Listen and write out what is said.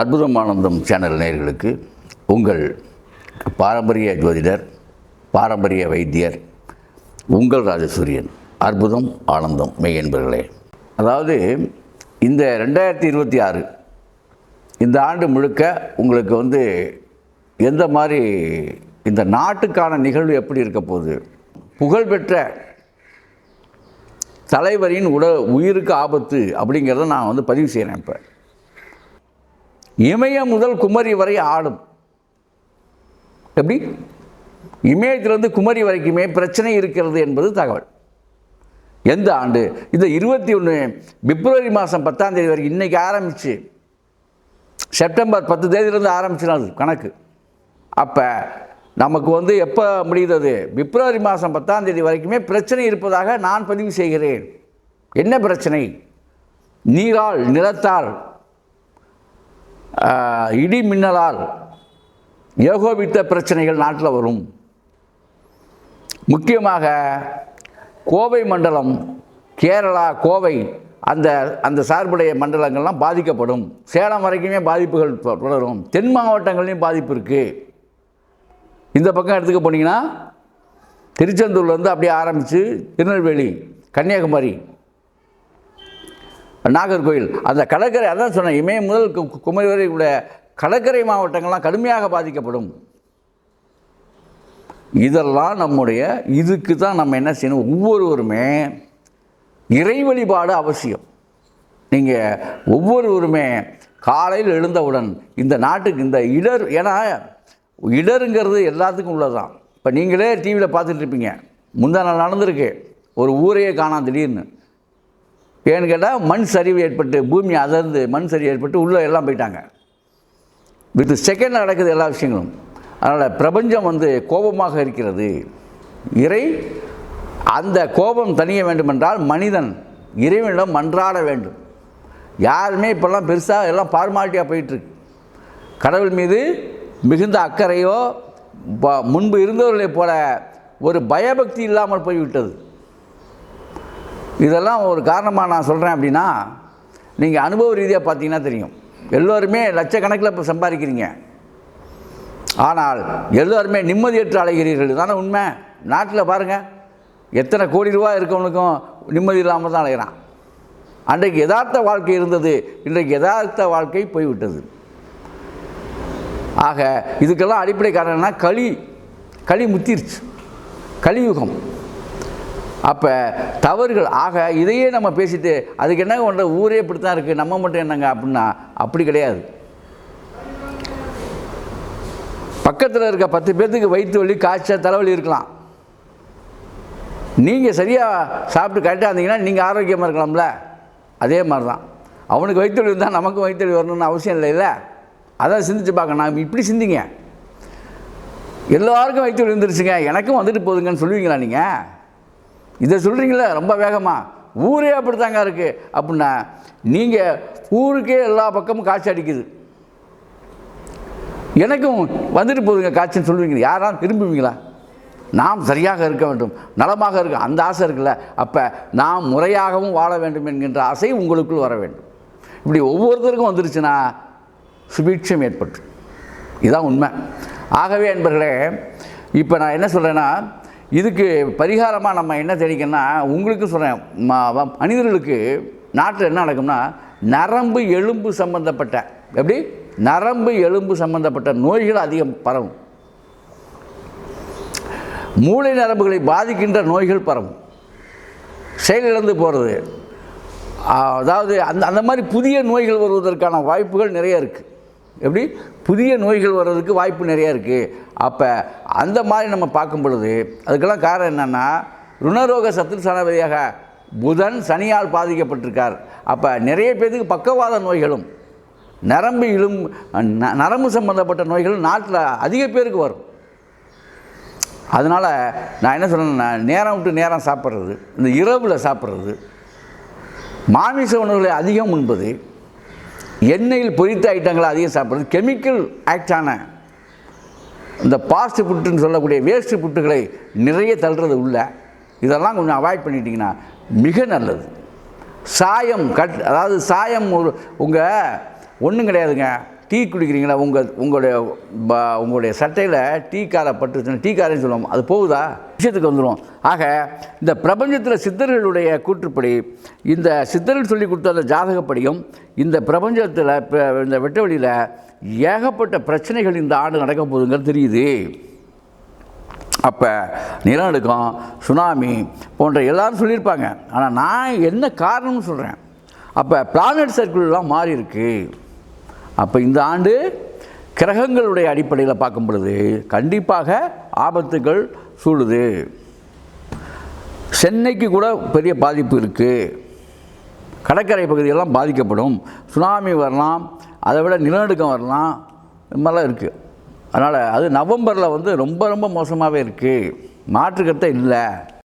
அற்புதம் ஆனந்தம் சேனல் நேயர்களுக்கு உங்கள் பாரம்பரிய ஜோதிடர் பாரம்பரிய வைத்தியர் உங்கள் ராஜசூரியன் அற்புதம் ஆனந்தம் மெய் என்பர்களே. அதாவது இந்த ரெண்டாயிரத்தி இருபத்தி ஆறு இந்த ஆண்டு முழுக்க உங்களுக்கு வந்து எந்த மாதிரி இந்த நாட்டுக்கான நிகழ்வு எப்படி இருக்க போகுது? புகழ்பெற்ற தலைவரின் உட உயிருக்கு ஆபத்து அப்படிங்கிறத நான் வந்து பதிவு செய்கிறேன் இப்போ. இமயம் முதல் குமரி வரை ஆடும். எப்படி? இமயத்திலிருந்து குமரி வரைக்குமே பிரச்சனை இருக்கிறது என்பது தகவல். எந்த ஆண்டு? இந்த இருபத்தி ஒன்று பிப்ரவரி மாதம் பத்தாம் தேதி வரைக்கும் இன்றைக்கி ஆரம்பிச்சு. செப்டம்பர் பத்து தேதியிலேருந்து ஆரம்பிச்சிடும் கணக்கு. அப்போ நமக்கு வந்து எப்போ முடியுது பிப்ரவரி மாதம் பத்தாம் தேதி வரைக்குமே பிரச்சனை இருப்பதாக நான் பதிவு செய்கிறேன். என்ன பிரச்சனை? நீரால் நிலத்தால் இடி மின்னலால் ஏகோபித்த பிரச்சனைகள் நாட்டில் வரும். முக்கியமாக கோவை மண்டலம் கேரளா கோவை அந்த அந்த சார்புடைய மண்டலங்கள்லாம் பாதிக்கப்படும். சேலம் வரைக்குமே பாதிப்புகள் தொடரும் தென் மாவட்டங்கள்லையும் பாதிப்பு இருக்குது இந்த பக்கம் எடுத்துக்க போனீங்கன்னா திருச்செந்தூர்லேருந்து அப்படியே ஆரம்பித்து திருநெல்வேலி கன்னியாகுமரி நாகர்கோயில் அந்த கடற்கரை அதான் சொன்னேன் இமயம் முதல் கு- குமரி வரை உள்ள கடற்கரை மாவட்டங்கள்லாம் கடுமையாக பாதிக்கப்படும். இதெல்லாம் நம்முடைய இதுக்கு தான் நம்ம என்ன செய்யணும்? ஒவ்வொருவருமே இறை வழிபாடு அவசியம். நீங்கள் ஒவ்வொருவருமே காலையில் எழுந்தவுடன் இந்த நாட்டுக்கு இந்த இடர் ஏன்னா இடருங்கிறது எல்லாத்துக்கும் உள்ளதான் இப்போ நீங்களே டிவியில் பார்த்துட்டு இருப்பீங்க. முந்தா நாள் நடந்திருக்கு. ஒரு ஊரையே காணாம் திடீர்னு. ஏன்னு கேட்டால் மண் சரிவு ஏற்பட்டு பூமி அதர்ந்து மண் சரிவு ஏற்பட்டு உள்ளே எல்லாம் போயிட்டாங்க. வித் செகண்ட் நடக்குது எல்லா விஷயங்களும். அதனால் பிரபஞ்சம் வந்து கோபமாக இருக்கிறது. இறை அந்த கோபம் தணிய வேண்டுமென்றால் மனிதன் இறைவனிடம் மன்றாட வேண்டும். யாருமே இப்போல்லாம் பெருசாக எல்லாம் ஃபார்மாலிட்டியாக போயிட்டுருக்கு. கடவுள் மீது மிகுந்த அக்கறையோ ப- முன்பு இருந்தவர்களைப் போல ஒரு பயபக்தி இல்லாமல் போய்விட்டது. இதெல்லாம் ஒரு காரணமாக நான் சொல்கிறேன் அப்படின்னா நீங்கள் அனுபவ ரீதியாக பார்த்தீங்கன்னா தெரியும். எல்லோருமே லட்சக்கணக்கில் இப்போ சம்பாதிக்கிறீங்க. ஆனால் எல்லோருமே நிம்மதியற்று அலைகிறீர்கள். தானே உண்மை. நாட்டில் பாருங்கள் எத்தனை கோடி ரூபா இருக்கவனுக்கும் நிம்மதி இல்லாமல் தான் அலைகிறான். அன்றைக்கு யதார்த்த வாழ்க்கை இருந்தது இன்றைக்கு யதார்த்த வாழ்க்கை போய்விட்டது. ஆக இதுக்கெல்லாம் அடிப்படை காரணம்னா களி களி முத்திருச்சு. கலியுகம். அப்போ தவறுகள் ஆக இதையே நம்ம பேசிட்டு அதுக்கு என்ன பண்ணுற ஊரே இப்படி தான் இருக்குது நம்ம மட்டும் என்னங்க அப்படின்னா அப்படி கிடையாது. பக்கத்தில் இருக்க பத்து பேர்த்துக்கு வயிற்று வலி காய்ச்சல் தலைவலி இருக்கலாம். நீங்கள் சரியாக சாப்பிட்டு கரெக்டாக இருந்தீங்கன்னா நீங்கள் ஆரோக்கியமாக இருக்கலாம்ல. அதே மாதிரி தான் அவனுக்கு வயிற்று வலி இருந்தால் நமக்கும் வயிற்று வலி வரணும்னு அவசியம் இல்லை அதான் சிந்திச்சு பார்க்கணும். நான் இப்படி சிந்திங்க. எல்லாருக்கும் வயிற்று வலி வந்துருச்சுங்க. எனக்கும் வந்துட்டு போகுதுங்கன்னு சொல்லுவீங்களா நீங்கள் இதை சொல்கிறீங்களே ரொம்ப வேகமாக ஊரே அப்படித்தாங்க இருக்குது அப்படின்னா நீங்கள் ஊருக்கே எல்லா பக்கமும் காய்ச்சி அடிக்குது. எனக்கும் வந்துட்டு போகுதுங்க காய்ச்சல் சொல்லுவீங்க. யாராலும் விரும்புவீங்களா நாம் சரியாக இருக்க வேண்டும். நலமாக இருக்க அந்த ஆசை இருக்குல்ல. அப்போ நாம் முறையாகவும் வாழ வேண்டும் என்கின்ற ஆசை உங்களுக்குள் வர வேண்டும். இப்படி ஒவ்வொருத்தருக்கும் வந்துருச்சுன்னா சுபீட்சம் ஏற்பட்டு இதுதான் உண்மை. ஆகவே என்பர்களே இப்போ நான் என்ன சொல்கிறேன்னா இதுக்கு பரிகாரமாக நம்ம என்ன தெரிவிக்கணும்னா உங்களுக்கு சொல்கிறேன் மனிதர்களுக்கு நாட்டில் என்ன நடக்கும்னா நரம்பு எலும்பு சம்பந்தப்பட்ட எப்படி? நரம்பு எலும்பு சம்பந்தப்பட்ட நோய்கள் அதிகம் பரவும். மூளை நரம்புகளை பாதிக்கின்ற நோய்கள் பரவும். செயலிழந்து போகிறது அதாவது அந்த அந்த மாதிரி புதிய நோய்கள் வருவதற்கான வாய்ப்புகள் நிறைய இருக்குது எப்படி? புதிய நோய்கள் வர்றதுக்கு வாய்ப்பு நிறைய இருக்குது அப்போ அந்த மாதிரி நம்ம பார்க்கும் பொழுது அதுக்கெல்லாம் காரணம் என்னென்னா ருணரோக சத்து சனவதியாக புதன் சனியால் பாதிக்கப்பட்டிருக்கார். அப்போ நிறைய பேருக்கு பக்கவாத நோய்களும் நரம்பு இழும் ந- நரம்பு சம்பந்தப்பட்ட நோய்களும் நாட்டில் அதிக பேருக்கு வரும். அதனால் நான் என்ன சொல்கிறேன்னா நேரம் விட்டு நேரம் சாப்பிட்றது இந்த இரவில் சாப்பிட்றது மாமிச உணவுகளை அதிகம் உண்பது எண்ணெயில் பொரித்த ஐட்டங்களை அதிகம் சாப்பிட்றது. கெமிக்கல் ஆக்டான இந்த பாஸ்ட் ஃபுட்டுன்னு சொல்லக்கூடிய வேஸ்ட் ஃபுட்டுகளை நிறைய தள்ளுறது உள்ள. இதெல்லாம் கொஞ்சம் அவாய்ட் பண்ணிட்டீங்கன்னா மிக நல்லது. சாயம் கட் அதாவது சாயம் ஒரு உங்கள் ஒன்றும் கிடையாதுங்க. டீ குடிக்கிறீங்களா? உங்கள் உங்களுடைய ப- உங்களுடைய சட்டையில் டீ காரை பட்டுச்சுன்னா டீ காரன்னு சொல்லுவோம். அது போகுதா? விஷயத்துக்கு வந்துடும் ஆக இந்த பிரபஞ்சத்தில் சித்தர்களுடைய கூற்றுப்படி இந்த சித்தர்கள் சொல்லி கொடுத்த அந்த ஜாதகப்படியும் இந்த பிரபஞ்சத்தில் இந்த வெட்டவெளியில் ஏகப்பட்ட பிரச்சனைகள் இந்த ஆண்டு நடக்க போகுதுங்கிறது தெரியுது. அப்போ நிலநடுக்கம் சுனாமி போன்ற எல்லாரும் சொல்லியிருப்பாங்க. ஆனால் நான் என்ன காரணம்னு சொல்கிறேன் அப்போ பிளானட் சர்க்கிள்லாம் மாறி இருக்குது அப்போ இந்த ஆண்டு கிரகங்களுடைய அடிப்படையில் பார்க்கும் பொழுது கண்டிப்பாக ஆபத்துகள் சூழுது. சென்னைக்கு கூட பெரிய பாதிப்பு இருக்குது கடற்கரை பகுதியெல்லாம் பாதிக்கப்படும். சுனாமி வரலாம் அதை விட நிலநடுக்கம் வரலாம் இது மாதிரிலாம் இருக்குது அதனால் அது நவம்பரில் வந்து ரொம்ப ரொம்ப மோசமாகவே இருக்குது மாற்றுக்கருத்தை இல்லை.